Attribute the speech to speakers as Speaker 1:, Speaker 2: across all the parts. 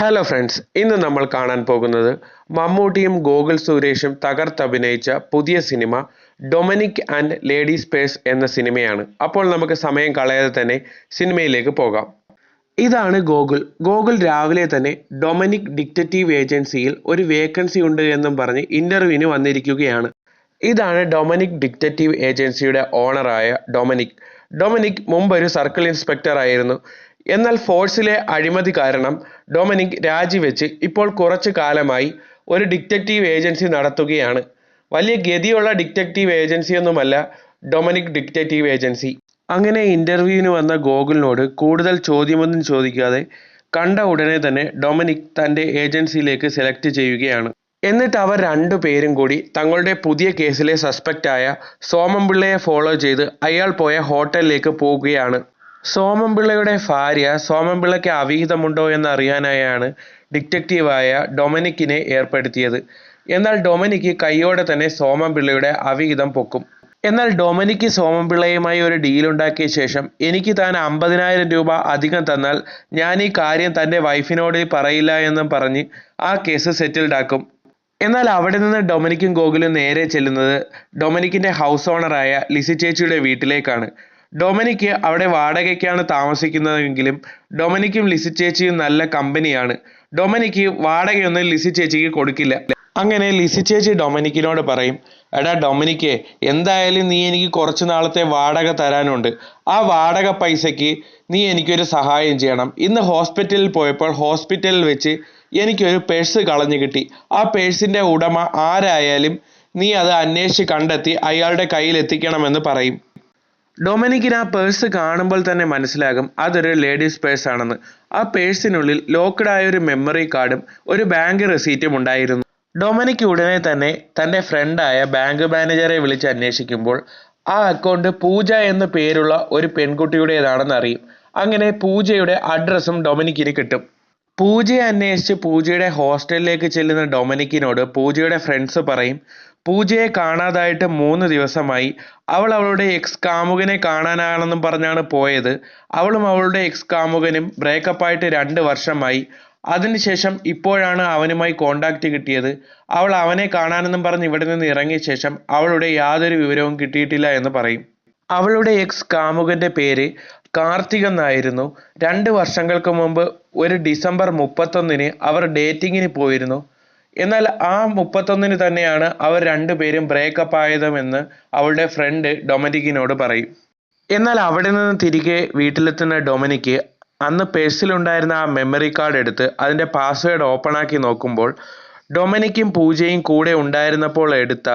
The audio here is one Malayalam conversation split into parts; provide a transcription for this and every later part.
Speaker 1: ഹലോ ഫ്രണ്ട്സ് ഇന്ന് നമ്മൾ കാണാൻ പോകുന്നത് മമ്മൂട്ടിയും ഗോകുൽ സുരേഷും തകർത്തഭിനയിച്ച പുതിയ സിനിമ ഡൊമിനിക് ആൻഡ് ലേഡി സ്പേസ് എന്ന സിനിമയാണ്. അപ്പോൾ നമുക്ക് സമയം കളയാതെ തന്നെ സിനിമയിലേക്ക് പോകാം. ഇതാണ് ഗോകുൽ. ഗോകുൽ രാവിലെ തന്നെ ഡൊമിനിക് ഡിക്റ്റേറ്റീവ് ഏജൻസിയിൽ ഒരു വേക്കൻസി ഉണ്ട് എന്നും പറഞ്ഞ് ഇന്റർവ്യൂവിന് വന്നിരിക്കുകയാണ്. ഇതാണ് ഡൊമിനിക് ഡിക്റ്റേറ്റീവ് ഏജൻസിയുടെ ഓണറായ ഡൊമിനിക് ഡൊമിനിക് മുമ്പ് ഒരു സർക്കിൾ ഇൻസ്പെക്ടർ ആയിരുന്നു. എന്നാൽ ഫോഴ്സിലെ അഴിമതി കാരണം ഡൊമിനിക് രാജിവെച്ച് ഇപ്പോൾ കുറച്ചു കാലമായി ഒരു ഡിറ്റക്റ്റീവ് ഏജൻസി നടത്തുകയാണ്. വലിയ ഗതിയുള്ള ഡിറ്റക്റ്റീവ് ഏജൻസിയൊന്നുമല്ല ഡൊമിനിക് ഡിറ്റക്റ്റീവ് ഏജൻസി. അങ്ങനെ ഇന്റർവ്യൂവിന് വന്ന ഗോകുലിനോട് കൂടുതൽ ചോദ്യമൊന്നും ചോദിക്കാതെ കണ്ട ഉടനെ തന്നെ ഡൊമിനിക് തന്റെ ഏജൻസിയിലേക്ക് സെലക്ട് ചെയ്യുകയാണ്. എന്നിട്ട് അവർ രണ്ടു പേരും കൂടി തങ്ങളുടെ പുതിയ കേസിലെ സസ്പെക്റ്റായ സോമൻപിള്ളയെ ഫോളോ ചെയ്ത് അയാൾ പോയ ഹോട്ടലിലേക്ക് പോകുകയാണ്. സോമൻപിള്ളയുടെ ഭാര്യ സോമൻപിള്ളയ്ക്ക് അവിഹിതമുണ്ടോ എന്നറിയാനായാണ് ഡിറ്റക്റ്റീവായ ഡൊമനിക്കിനെ ഏർപ്പെടുത്തിയത്. എന്നാൽ ഡൊമനിക്ക് കൈയോടെ തന്നെ സോമൻപിള്ളയുടെ അവിഹിതം പൊക്കും. എന്നാൽ ഡൊമിനിക്ക് സോമൻപിള്ളയുമായി ഒരു ഡീൽ ഉണ്ടാക്കിയ ശേഷം എനിക്ക് താൻ അമ്പതിനായിരം രൂപ അധികം തന്നാൽ ഞാൻ ഈ കാര്യം തന്റെ വൈഫിനോട് പറയില്ല എന്നും പറഞ്ഞ് ആ കേസ് സെറ്റിൽഡ് ആക്കും. എന്നാൽ അവിടെ നിന്ന് ഡൊമനിക്കും ഗോകുലും നേരെ ചെല്ലുന്നത് ഡൊമിനിക്കിന്റെ ഹൗസ് ഓണറായ ലിസി ചേച്ചിയുടെ വീട്ടിലേക്കാണ്. ഡൊമിനിക്ക് അവിടെ വാടകയ്ക്കാണ് താമസിക്കുന്നതെങ്കിലും ഡൊമിനിക്കും ലിസി ചേച്ചിയും നല്ല കമ്പനിയാണ്. ഡൊമിനിക്ക് വാടകയൊന്നും ലിസി ചേച്ചിക്ക് കൊടുക്കില്ല. അങ്ങനെ ലിസി ചേച്ചി ഡൊമിനിക്കിനോട് പറയും എടാ ഡൊമിനിക്ക് എന്തായാലും നീ എനിക്ക് കുറച്ച് നാളത്തെ വാടക തരാനുണ്ട്. ആ വാടക പൈസയ്ക്ക് നീ എനിക്കൊരു സഹായം ചെയ്യണം. ഇന്ന് ഹോസ്പിറ്റലിൽ പോയപ്പോൾ ഹോസ്പിറ്റലിൽ വെച്ച് എനിക്കൊരു പേഴ്സ് കളഞ്ഞു കിട്ടി. ആ പേഴ്സിന്റെ ഉടമ ആരായാലും നീ അത് അന്വേഷിച്ച് കണ്ടെത്തി അയാളുടെ കയ്യിൽ എത്തിക്കണമെന്ന് പറയും. ഡൊമിനിക്കിന് ആ പേഴ്സ് കാണുമ്പോൾ തന്നെ മനസ്സിലാകും അതൊരു ലേഡീസ് പേഴ്സ് ആണെന്ന്. ആ പേഴ്സിനുള്ളിൽ ലോക്ക്ഡ് ആയ ഒരു മെമ്മറി കാർഡും ഒരു ബാങ്ക് റെസീറ്റും ഉണ്ടായിരുന്നു. ഡൊമിനിക്ക് ഉടനെ തന്നെ തന്റെ ഫ്രണ്ടായ ബാങ്ക് മാനേജറെ വിളിച്ച് അന്വേഷിക്കുമ്പോൾ ആ അക്കൗണ്ട് പൂജ എന്ന പേരുള്ള ഒരു പെൺകുട്ടിയുടേതാണെന്ന് അറിയും. അങ്ങനെ പൂജയുടെ അഡ്രസ്സും ഡൊമിനിക്കിന് കിട്ടും. പൂജയെ അന്വേഷിച്ച് പൂജയുടെ ഹോസ്റ്റലിലേക്ക് ചെല്ലുന്ന ഡൊമിനിക്കിനോട് പൂജയുടെ ഫ്രണ്ട്സ് പറയും പൂജയെ കാണാതായിട്ട് മൂന്ന് ദിവസമായി. അവൾ അവളുടെ എക്സ് കാമുകനെ കാണാനാണെന്നും പറഞ്ഞാണ് പോയത്. അവളും അവളുടെ എക്സ് കാമുകനും ബ്രേക്കപ്പ് ആയിട്ട് രണ്ട് വർഷമായി. അതിനുശേഷം ഇപ്പോഴാണ് അവനുമായി കോണ്ടാക്ട് കിട്ടിയത്. അവൾ അവനെ കാണാനെന്നും പറഞ്ഞ് ഇവിടെ നിന്ന് ഇറങ്ങിയ ശേഷം അവളുടെ യാതൊരു വിവരവും കിട്ടിയിട്ടില്ല എന്ന് പറയും. അവളുടെ എക്സ് കാമുകന്റെ പേര് കാർത്തിക് എന്നായിരുന്നു. രണ്ട് വർഷങ്ങൾക്ക് മുമ്പ് ഒരു ഡിസംബർ മുപ്പത്തൊന്നിന് അവർ ഡേറ്റിങ്ങിന് പോയിരുന്നു. എന്നാൽ ആ മുപ്പത്തൊന്നിന് തന്നെയാണ് അവർ രണ്ടുപേരും ബ്രേക്കപ്പ് ആയതുമെന്ന് അവളുടെ ഫ്രണ്ട് ഡൊമനിക്കിനോട് പറയും. എന്നാൽ അവിടെ നിന്ന് തിരികെ വീട്ടിലെത്തുന്ന ഡൊമനിക്ക് അന്ന് പേഴ്സിലുണ്ടായിരുന്ന ആ മെമ്മറി കാർഡ് എടുത്ത് അതിന്റെ പാസ്വേഡ് ഓപ്പൺ ആക്കി നോക്കുമ്പോൾ ഡൊമനിക്കും പൂജയും കൂടെ ഉണ്ടായിരുന്നപ്പോൾ എടുത്ത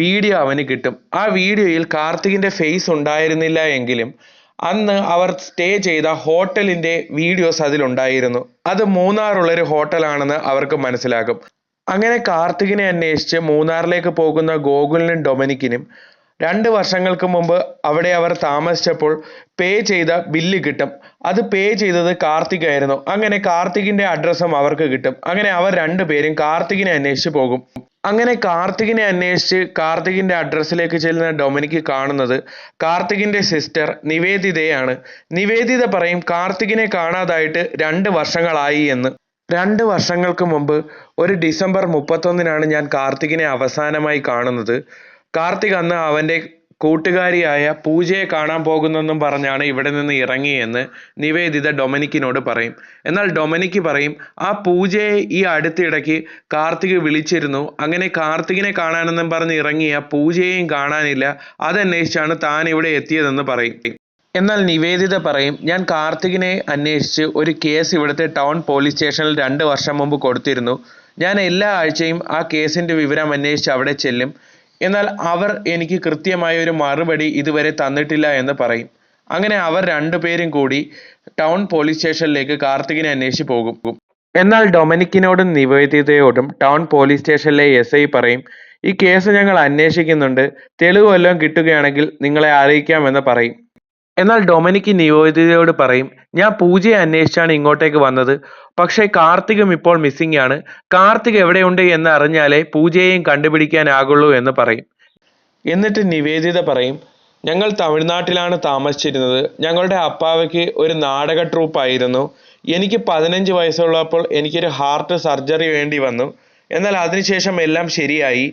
Speaker 1: വീഡിയോ അവന് കിട്ടും. ആ വീഡിയോയിൽ കാർത്തികിന്റെ ഫേസ് ഉണ്ടായിരുന്നില്ല എങ്കിലും അന്ന് അവർ സ്റ്റേ ചെയ്ത ഹോട്ടലിന്റെ വീഡിയോസ് അതിലുണ്ടായിരുന്നു. അത് മൂന്നാറുള്ളൊരു ഹോട്ടലാണെന്ന് അവർക്ക് മനസ്സിലാകും. അങ്ങനെ കാർത്തികിനെ അന്വേഷിച്ച് മൂന്നാറിലേക്ക് പോകുന്ന ഗോകുലിനും ഡൊമിനിക്കിനും രണ്ട് വർഷങ്ങൾക്ക് മുമ്പ് അവിടെ അവർ താമസിച്ചപ്പോൾ പേ ചെയ്ത ബില്ല് കിട്ടും. അത് പേ ചെയ്തത് കാർത്തിക് ആയിരുന്നു അങ്ങനെ കാർത്തികിന്റെ അഡ്രസ്സും അവർക്ക് കിട്ടും. അങ്ങനെ അവർ രണ്ടുപേരും കാർത്തികിനെ അന്വേഷിച്ച് പോകും. അങ്ങനെ കാർത്തികിനെ അന്വേഷിച്ച് കാർത്തികിന്റെ അഡ്രസ്സിലേക്ക് ചെല്ലുന്ന ഡൊമിനിക്ക് കാണുന്നത് കാർത്തികിന്റെ സിസ്റ്റർ നിവേദിതയാണ്. നിവേദിത പറയും കാർത്തികിനെ കാണാതായിട്ട് രണ്ട് വർഷങ്ങളായി എന്ന്. രണ്ട് വർഷങ്ങൾക്ക് മുമ്പ് ഒരു ഡിസംബർ മുപ്പത്തൊന്നിനാണ് ഞാൻ കാർത്തികിനെ അവസാനമായി കാണുന്നത്. കാർത്തിക് അന്ന് അവന്റെ കൂട്ടുകാരിയായ പൂജയെ കാണാൻ പോകുന്നെന്നും പറഞ്ഞാണ് ഇവിടെ നിന്ന് ഇറങ്ങിയെന്ന് നിവേദിത ഡൊമിനിക്കിനോട് പറയും. എന്നാൽ ഡൊമിനിക്ക് പറയും ആ പൂജയെ ഈ അടുത്തിടയ്ക്ക് കാർത്തിക് വിളിച്ചിരുന്നു. അങ്ങനെ കാർത്തികിനെ കാണാനെന്നും പറഞ്ഞ് ഇറങ്ങിയ പൂജയെയും കാണാനില്ല. അതന്വേഷിച്ചാണ് താൻ ഇവിടെ എത്തിയതെന്ന് പറയും. എന്നാൽ നിവേദിത പറയും ഞാൻ കാർത്തികിനെ അന്വേഷിച്ച് ഒരു കേസ് ഇവിടുത്തെ ടൗൺ പോലീസ് സ്റ്റേഷനിൽ രണ്ട് വർഷം മുമ്പ് കൊടുത്തിരുന്നു. ഞാൻ എല്ലാ ആഴ്ചയും ആ കേസിന്റെ വിവരം അന്വേഷിച്ച് അവിടെ ചെല്ലും. എന്നാൽ അവർ എനിക്ക് കൃത്യമായ ഒരു മറുപടി ഇതുവരെ തന്നിട്ടില്ല എന്ന് പറയും. അങ്ങനെ അവർ രണ്ടുപേരും കൂടി ടൗൺ പോലീസ് സ്റ്റേഷനിലേക്ക് കാർത്തികിനെ അന്വേഷിച്ച് പോകും. എന്നാൽ ഡൊമിനിക്കിനോടും നിവേദിതയോടും ടൗൺ പോലീസ് സ്റ്റേഷനിലെ എസ് ഐ പറയും ഈ കേസ് ഞങ്ങൾ അന്വേഷിക്കുന്നുണ്ട്. തെളിവ് വല്ലതും കിട്ടുകയാണെങ്കിൽ നിങ്ങളെ അറിയിക്കാമെന്ന് പറയും. എന്നാൽ ഡൊമിനിക്ക് നിവേദിതയോട് പറയും ഞാൻ പൂജയെ അന്വേഷിച്ചാണ് ഇങ്ങോട്ടേക്ക് വന്നത്. പക്ഷേ കാർത്തികം ഇപ്പോൾ മിസ്സിംഗ് ആണ്. കാർത്തിക് എവിടെയുണ്ട് എന്ന് അറിഞ്ഞാലേ പൂജയെയും കണ്ടുപിടിക്കാനാകുള്ളൂ എന്ന് പറയും. എന്നിട്ട് നിവേദിത പറയും ഞങ്ങൾ തമിഴ്നാട്ടിലാണ് താമസിച്ചിരുന്നത്. ഞങ്ങളുടെ അപ്പാവയ്ക്ക് ഒരു നാടക ട്രൂപ്പായിരുന്നു എനിക്ക് പതിനഞ്ച് വയസ്സുള്ളപ്പോൾ എനിക്കൊരു ഹാർട്ട് സർജറി വേണ്ടി വന്നു. എന്നാൽ അതിനുശേഷം എല്ലാം ശരിയായി.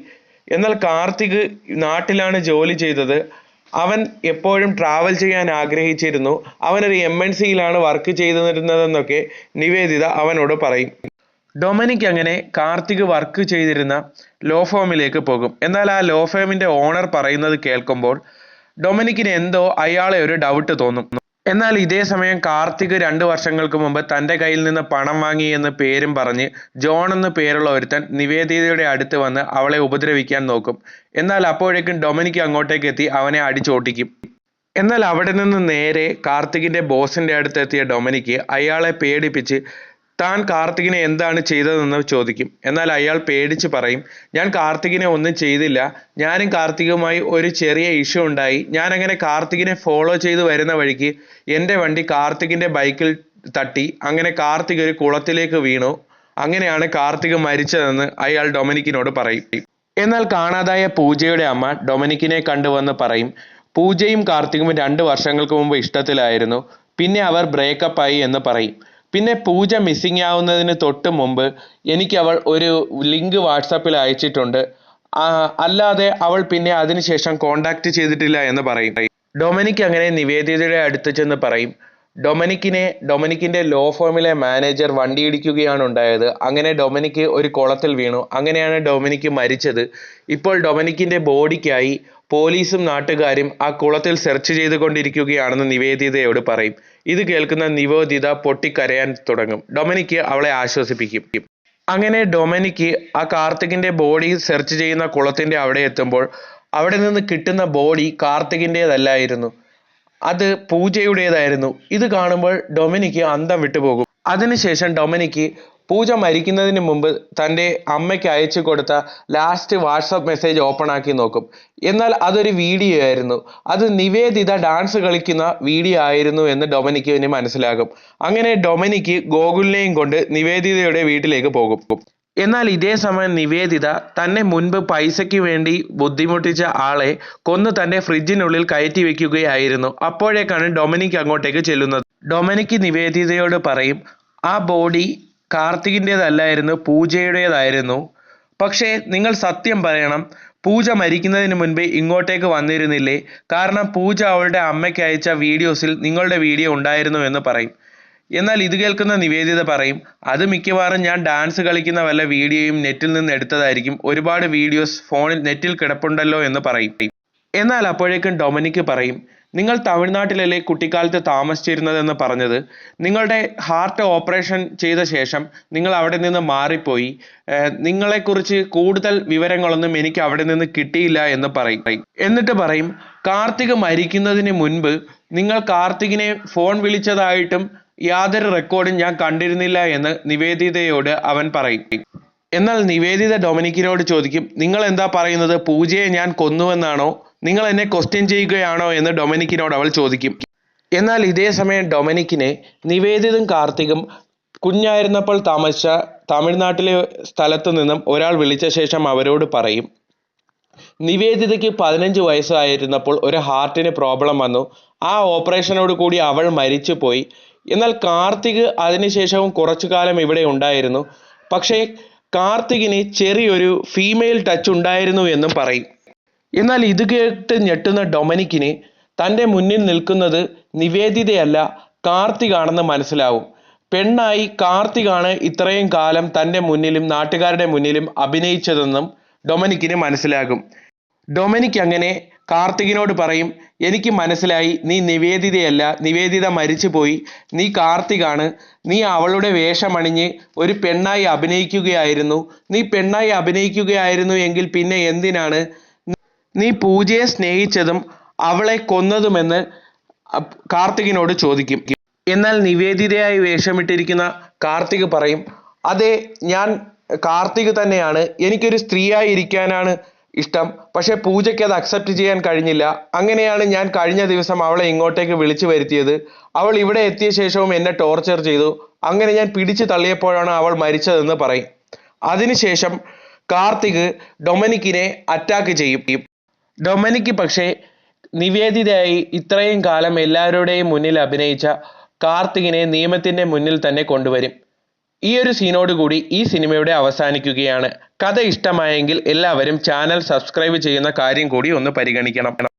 Speaker 1: എന്നാൽ കാർത്തിക് നാട്ടിലാണ് ജോലി ചെയ്തത്. അവൻ എപ്പോഴും ട്രാവൽ ചെയ്യാൻ ആഗ്രഹിച്ചിരുന്നു. അവനൊരു എം എൻ സിയിലാണ് വർക്ക് ചെയ്തിരുന്നതെന്നൊക്കെ നിവേദിത അവനോട് പറയും. ഡൊമിനിക് അങ്ങനെ കാർത്തിക് വർക്ക് ചെയ്തിരുന്ന ലോ ഫേമിലേക്ക് പോകും. എന്നാൽ ആ ലോ ഫേമിന്റെ ഓണർ പറയുന്നത് കേൾക്കുമ്പോൾ ഡൊമിനിക്കിന് എന്തോ അയാളെ ഒരു ഡൗട്ട് തോന്നും. എന്നാൽ ഇതേ സമയം കാർത്തിക് രണ്ട് വർഷങ്ങൾക്ക് മുമ്പ് തന്റെ കയ്യിൽ നിന്ന് പണം വാങ്ങി എന്ന് പേരും പറഞ്ഞ് ജോൺ എന്ന് പേരുള്ള ഒരുത്തൻ നിവേദിതയുടെ അടുത്ത് വന്ന് അവളെ ഉപദ്രവിക്കാൻ നോക്കും. എന്നാൽ അപ്പോഴേക്കും ഡൊമിനിക്ക് അങ്ങോട്ടേക്ക് എത്തി അവനെ അടിച്ചോട്ടിക്കും. എന്നാൽ അവിടെ നിന്ന് നേരെ കാർത്തികിന്റെ ബോസിന്റെ അടുത്തെത്തിയ ഡൊമിനിക്ക് അയാളെ പേടിപ്പിച്ച് താൻ കാർത്തികിനെ എന്താണ് ചെയ്തതെന്ന് ചോദിക്കും. എന്നാൽ അയാൾ പേടിച്ച് പറയും ഞാൻ കാർത്തികിനെ ഒന്നും ചെയ്തില്ല. ഞാനും കാർത്തികുമായി ഒരു ചെറിയ ഇഷ്യൂ ഉണ്ടായി. ഞാൻ അങ്ങനെ കാർത്തികിനെ ഫോളോ ചെയ്ത് വരുന്ന വഴിക്ക് എന്റെ വണ്ടി കാർത്തികിന്റെ ബൈക്കിൽ തട്ടി. അങ്ങനെ കാർത്തിക് ഒരു കുളത്തിലേക്ക് വീണു. അങ്ങനെയാണ് കാർത്തിക് മരിച്ചതെന്ന് അയാൾ ഡൊമിനിക്കിനോട് പറയും. എന്നാൽ കാണാതായ പൂജയുടെ അമ്മ ഡൊമിനിക്കിനെ കണ്ടുവന്ന് പറയും പൂജയും കാർത്തികും രണ്ട് വർഷങ്ങൾക്ക് മുമ്പ് ഇഷ്ടത്തിലായിരുന്നു. പിന്നെ അവർ ബ്രേക്കപ്പ് ആയി എന്ന് പറയും. പിന്നെ പൂജ മിസ്സിങ് ആവുന്നതിന് തൊട്ട് മുമ്പ് അവൾ ഒരു ലിങ്ക് വാട്സാപ്പിൽ അയച്ചിട്ടുണ്ട്. അല്ലാതെ അവൾ പിന്നെ അതിനുശേഷം കോണ്ടാക്ട് ചെയ്തിട്ടില്ല എന്ന് പറയും. ഡൊമിനിക് അങ്ങനെ നിവേദിതയുടെ അടുത്ത് ചെന്ന് പറയും ഡൊമിനിക്കിനെ ഡൊമിനിക്കിന്റെ ലോ ഫോമിലെ മാനേജർ വണ്ടിയിടിക്കുകയാണ് ഉണ്ടായത്. അങ്ങനെ ഡൊമിനിക്ക് ഒരു കുളത്തിൽ വീണു. അങ്ങനെയാണ് ഡൊമിനിക്ക് മരിച്ചത്. ഇപ്പോൾ ഡൊമിനിക്കിന്റെ ബോഡിക്കായി പോലീസും നാട്ടുകാരും ആ കുളത്തിൽ സെർച്ച് ചെയ്തുകൊണ്ടിരിക്കുകയാണെന്ന് നിവേദിതയോട് പറയും. ഇത് കേൾക്കുന്ന നിവേദിത പൊട്ടിക്കരയാൻ തുടങ്ങും. ഡൊമിനിക്ക് അവളെ ആശ്വസിപ്പിക്കും. അങ്ങനെ ഡൊമിനിക്ക് ആ കാർത്തികിന്റെ ബോഡി സെർച്ച് ചെയ്യുന്ന കുളത്തിന്റെ അവിടെ എത്തുമ്പോൾ അവിടെ നിന്ന് കിട്ടുന്ന ബോഡി കാർത്തികിന്റെതല്ലായിരുന്നു അത് പൂജയുടേതായിരുന്നു. ഇത് കാണുമ്പോൾ ഡൊമിനിക്ക് അന്തം വിട്ടുപോകും. അതിനുശേഷം ഡൊമിനിക്ക് പൂജ മരിക്കുന്നതിന് മുമ്പ് തന്റെ അമ്മയ്ക്ക് അയച്ചു കൊടുത്ത ലാസ്റ്റ് വാട്സപ്പ് മെസ്സേജ് ഓപ്പൺ ആക്കി നോക്കും. എന്നാൽ അതൊരു വീഡിയോ ആയിരുന്നു. അത് നിവേദിത ഡാൻസ് കളിക്കുന്ന വീഡിയോ ആയിരുന്നു എന്ന് ഡൊമിനിക്കിന് മനസ്സിലാകും. അങ്ങനെ ഡൊമിനിക്ക് ഗോകുലിനെയും കൊണ്ട് നിവേദിതയുടെ വീട്ടിലേക്ക് പോകും. എന്നാൽ ഇതേ സമയം നിവേദിത തന്നെ മുൻപ് പൈസയ്ക്ക് വേണ്ടി ബുദ്ധിമുട്ടിച്ച ആളെ കൊന്ന് തന്റെ ഫ്രിഡ്ജിനുള്ളിൽ കയറ്റി വെക്കുകയായിരുന്നു. അപ്പോഴേക്കാണ് ഡൊമിനിക് അങ്ങോട്ടേക്ക് ചെല്ലുന്നത്. ഡൊമിനിക് നിവേദിതയോട് പറയും ആ ബോഡി കാർത്തികിന്റെതല്ലായിരുന്നു പൂജയുടേതായിരുന്നു. പക്ഷേ നിങ്ങൾ സത്യം പറയണം പൂജ മരിക്കുന്നതിന് മുൻപേ ഇങ്ങോട്ടേക്ക് വന്നിരുന്നില്ലേ? കാരണം പൂജ അവളുടെ അമ്മയ്ക്ക് അയച്ച വീഡിയോസിൽ നിങ്ങളുടെ വീഡിയോ ഉണ്ടായിരുന്നു എന്ന് പറയും. എന്നാൽ ഇത് കേൾക്കുന്ന നിവേദിത പറയും അത് മിക്കവാറും ഞാൻ ഡാൻസ് കളിക്കുന്ന വല്ല വീഡിയോയും നെറ്റിൽ നിന്ന് എടുത്തതായിരിക്കും. ഒരുപാട് വീഡിയോസ് ഫോണിൽ നെറ്റിൽ കിടപ്പുണ്ടല്ലോ എന്ന് പറയും. എന്നാൽ അപ്പോഴേക്കും ഡൊമിനിക്ക് പറയും നിങ്ങൾ തമിഴ്നാട്ടിലല്ലേ കുട്ടിക്കാലത്ത് താമസിച്ചിരുന്നതെന്ന് പറഞ്ഞത്? നിങ്ങളുടെ ഹാർട്ട് ഓപ്പറേഷൻ ചെയ്ത ശേഷം നിങ്ങൾ അവിടെ നിന്ന് മാറിപ്പോയി. നിങ്ങളെക്കുറിച്ച് കൂടുതൽ വിവരങ്ങളൊന്നും എനിക്ക് അവിടെ നിന്ന് കിട്ടിയില്ല എന്ന് പറയും. എന്നിട്ട് പറയും കാർത്തിക് മരിക്കുന്നതിന് മുൻപ് നിങ്ങൾ കാർത്തികിനെ ഫോൺ വിളിച്ചതായിട്ടും യാതൊരു റെക്കോർഡും ഞാൻ കണ്ടിരുന്നില്ല എന്ന് നിവേദിതയോട് അവൻ പറയും. എന്നാൽ നിവേദിത ഡൊമിനിക്കിനോട് ചോദിക്കും നിങ്ങൾ എന്താ പറയുന്നത്? പൂജയെ ഞാൻ കൊന്നുവെന്നാണോ? നിങ്ങൾ എന്നെ ക്വസ്റ്റ്യൻ ചെയ്യുകയാണോ? എന്ന് ഡൊമിനിക്കിനോട് അവൾ ചോദിക്കും. എന്നാൽ ഇതേ സമയം ഡൊമിനിക്കിനെ നിവേദിതും കാർത്തികും കുഞ്ഞായിരുന്നപ്പോൾ താമസിച്ച തമിഴ്നാട്ടിലെ സ്ഥലത്തു നിന്നും ഒരാൾ വിളിച്ച ശേഷം അവരോട് പറയും നിവേദിതയ്ക്ക് പതിനഞ്ച് വയസ്സായിരുന്നപ്പോൾ ഒരു ഹാർട്ടിന് പ്രോബ്ലം വന്നു. ആ ഓപ്പറേഷനോട് കൂടി അവൾ മരിച്ചുപോയി. എന്നാൽ കാർത്തിക് അതിനുശേഷവും കുറച്ചു കാലം ഇവിടെ ഉണ്ടായിരുന്നു. പക്ഷേ കാർത്തികിന് ചെറിയൊരു ഫീമെയിൽ ടച്ച് ഉണ്ടായിരുന്നു എന്നും പറയും. എന്നാൽ ഇത് കേട്ട് ഞെട്ടുന്ന ഡൊമനിക്കിന് തന്റെ മുന്നിൽ നിൽക്കുന്നത് നിവേദിതയല്ല കാർത്തികാണെന്ന് മനസ്സിലാവും. പെണ്ണായി കാർത്തികാണ് ഇത്രയും കാലം തന്റെ മുന്നിലും നാട്ടുകാരുടെ മുന്നിലും അഭിനയിച്ചതെന്നും ഡൊമനിക്കിന് മനസ്സിലാകും. ഡൊമിനിക് അങ്ങനെ കാർത്തികിനോട് പറയും എനിക്ക് മനസ്സിലായി നീ നിവേദിതയല്ല നിവേദിത മരിച്ചുപോയി നീ കാർത്തികാണ്. നീ അവളുടെ വേഷമണിഞ്ഞ് ഒരു പെണ്ണായി അഭിനയിക്കുകയായിരുന്നു. നീ പെണ്ണായി അഭിനയിക്കുകയായിരുന്നു എങ്കിൽ പിന്നെ എന്തിനാണ്? നീ പൂജയെ സ്നേഹിച്ചതും അവളെ കൊന്നതുമെന്ന് കാർത്തികിനോട് ചോദിക്കും. എന്നാൽ നിവേദിതയായി വേഷമിട്ടിരിക്കുന്ന കാർത്തിക് പറയും അതെ ഞാൻ കാർത്തിക് തന്നെയാണ്. എനിക്കൊരു സ്ത്രീയായി ഇരിക്കാനാണ് ഇഷ്ടം. പക്ഷേ പൂജയ്ക്ക് അത് അക്സെപ്റ്റ് ചെയ്യാൻ കഴിഞ്ഞില്ല. അങ്ങനെയാണ് ഞാൻ കഴിഞ്ഞ ദിവസം അവളെ ഇങ്ങോട്ടേക്ക് വിളിച്ചു വരുത്തിയത്. അവൾ ഇവിടെ എത്തിയ ശേഷവും എന്നെ ടോർച്ചർ ചെയ്തു. അങ്ങനെ ഞാൻ പിടിച്ചു തള്ളിയപ്പോഴാണ് അവൾ മരിച്ചതെന്ന് പറയും. അതിനുശേഷം കാർത്തിക് ഡൊമനിക്കിനെ അറ്റാക്ക് ചെയ്യും. ഡൊമനിക്ക് പക്ഷേ നിവേദിതയായി ഇത്രയും കാലം എല്ലാവരുടെയും മുന്നിൽ അഭിനയിച്ച കാർത്തികിനെ നിയമത്തിന്റെ മുന്നിൽ തന്നെ കൊണ്ടുവരും. ഈ ഒരു സീനോട് കൂടി ഈ സിനിമയുടെ അവസാനിക്കുകയാണ്. കഥ ഇഷ്ടമായെങ്കിൽ എല്ലാവരും ചാനൽ സബ്സ്ക്രൈബ് ചെയ്യുന്ന കാര്യം കൂടി ഒന്ന് പരിഗണിക്കണം.